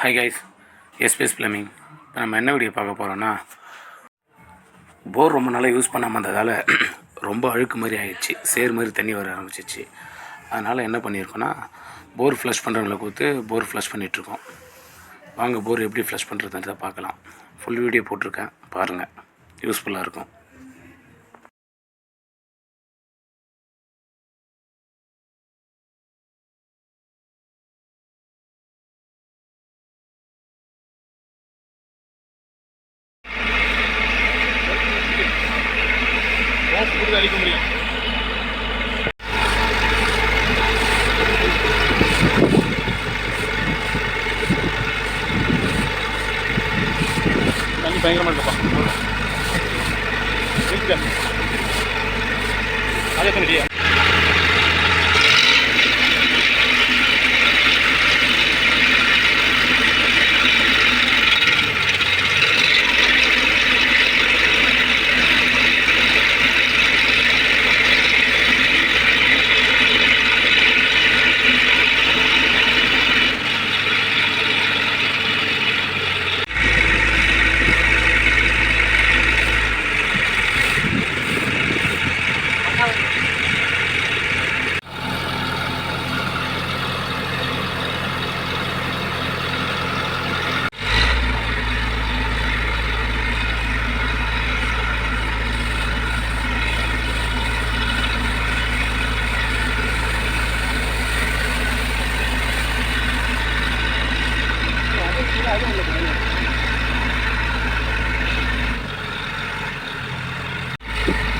Hi guys SBS Fleming இப்போ நம்ம என்ன வீடியோ பார்க்க போகிறோன்னா போர் ரொம்ப நாளாக யூஸ் பண்ணாமல் இருந்ததால் ரொம்ப அழுக்கு மாதிரி ஆகிடுச்சு சேர் மாதிரி தண்ணி வர ஆரம்பிச்சிச்சு. அதனால் என்ன பண்ணியிருக்கோன்னா போர் ஃப்ளஷ் பண்ணுறவங்கள கொடுத்து போர் ஃப்ளஷ் பண்ணிகிட்ருக்கோம் வாங்க போர் எப்படி ஃப்ளஷ் பண்ணுறதுன்றதை பார்க்கலாம். ஃபுல் வீடியோ போட்டிருக்கேன். பாருங்கள் யூஸ்ஃபுல்லாக இருக்கும். ஓஸ் கொடுத்து முடியும். தண்ணி பயங்கரமாக இருக்கப்பா. அதே அதே you.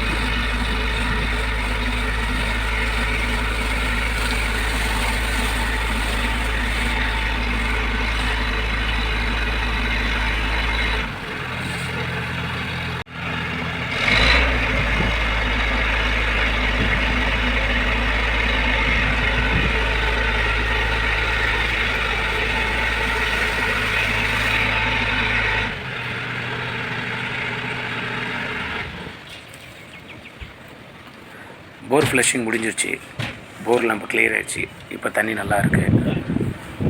போர் ஃப்ளஷிங் முடிஞ்சிருச்சு. போர் நம்ம கிளியர் ஆயிடுச்சு. இப்போ தண்ணி நல்லா இருக்குது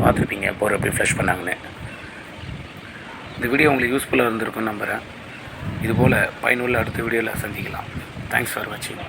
பார்த்துருப்பீங்க போர் எப்படி ஃப்ளஷ் பண்ணாங்கன்னு. இந்த வீடியோ உங்களுக்கு யூஸ்ஃபுல்லாக இருந்திருக்கும்னு நம்புகிறேன் இதுபோல் பயனுள்ள அடுத்த வீடியோவில் சந்திக்கலாம். தேங்க்ஸ் ஃபார் வாட்சிங்